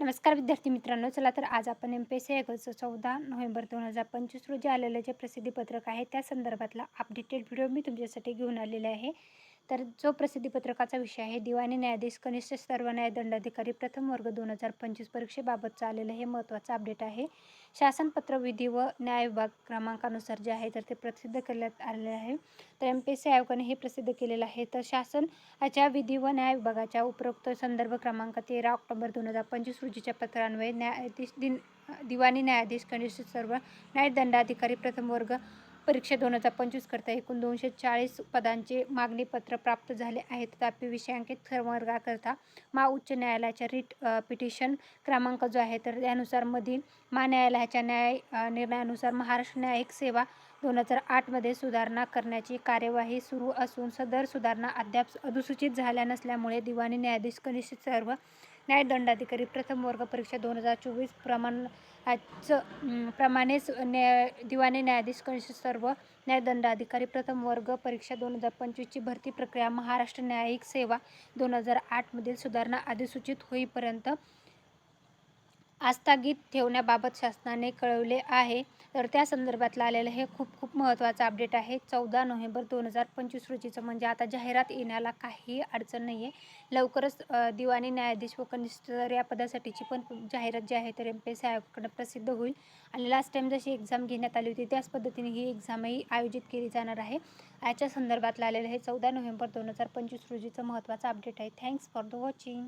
नमस्कार विद्यार्थी मित्रांनो चला तर आज आपण एम पी एस सी एकोणीसशे चौदा नोव्हेंबर दोन हजार पंचवीस रोजी आलेलं जे प्रसिद्धीपत्रक आहे त्या संदर्भातला अपडेटेड व्हिडिओ मी तुमच्यासाठी घेऊन आलेला आहे. तर जो प्रसिद्धीपत्रकाचा विषय आहे दिवाणी न्यायाधीश कनिष्ठ सर्व न्यायदंडाधिकारी प्रथम वर्ग दोन हजार पंचवीस परीक्षेबाबतचं आलेलं हे महत्त्वाचं अपडेट आहे. शासनपत्र विधी व न्याय विभाग क्रमांकानुसार जे आहे तर ते प्रसिद्ध करण्यात आलेले आहे. तर एम पी एस सी आयोगाने हे प्रसिद्ध केलेलं आहे. तर शासनाच्या विधी व न्याय विभागाच्या उपरोक्त संदर्भ क्रमांक तेरा ऑक्टोबर दोन हजार पंचवीस रोजीच्या पत्रान्वये न्यायाधीश दिन दिवाणी न्यायाधीश कनिष्ठ सर्व न्यायदंडाधिकारी प्रथम वर्ग परीक्षा दोन हजार पंचवीस करता एकूण दोनशे चाळीस पदांचे मागणीपत्र प्राप्त झाले आहे तथापि विषयांकित वर्गाकरता मा उच्च न्यायालयाच्या रिट पिटिशन क्रमांक जो आहे तर त्यानुसार मधील मा न्यायालयाच्या न्याय निर्णयानुसार महाराष्ट्र न्यायिक सेवा दोन हजार आठमध्ये सुधारणा करण्याची कार्यवाही सुरू असून सदर सुधारणा अद्याप अधिसूचित झाल्या नसल्यामुळे दिवाणी न्यायाधीश कनिष्ठ सर्व न्यायदंडाधिकारी प्रथम वर्ग परीक्षा दोन हजार चोवीस प्रमाणाचं प्रमाणेच न्याय दिवाणी न्यायाधीश कनिष्ठ सर्व न्यायदंडाधिकारी प्रथम वर्ग परीक्षा दोन हजार पंचवीसची भरती प्रक्रिया महाराष्ट्र न्यायिक सेवा दोन हजार आठमधील सुधारणा अधिसूचित होईपर्यंत आस्थागित ठेवण्याबाबत शासनाने कळवले आहे. तर त्या संदर्भातलं आलेलं हे खूप खूप महत्त्वाचं अपडेट आहे. चौदा नोव्हेंबर दोन हजार पंचवीस रोजीचं म्हणजे आता जाहिरात येण्याला काही अडचण नाही आहे लवकरच दिवाणी न्यायाधीश व कनिष्ठ या पदासाठीची पण जाहिरात जी आहे तर एम पी एस सी आयोगाकडे प्रसिद्ध होईल. आणि लास्ट टाईम जशी एक्झाम घेण्यात आली होती त्याच पद्धतीने ही एक्झामही आयोजित केली जाणार आहे. याच्या संदर्भातलं आलेलं हे चौदा नोव्हेंबर दोन हजार पंचवीस रोजीचं महत्त्वाचं अपडेट आहे. Thanks for the watching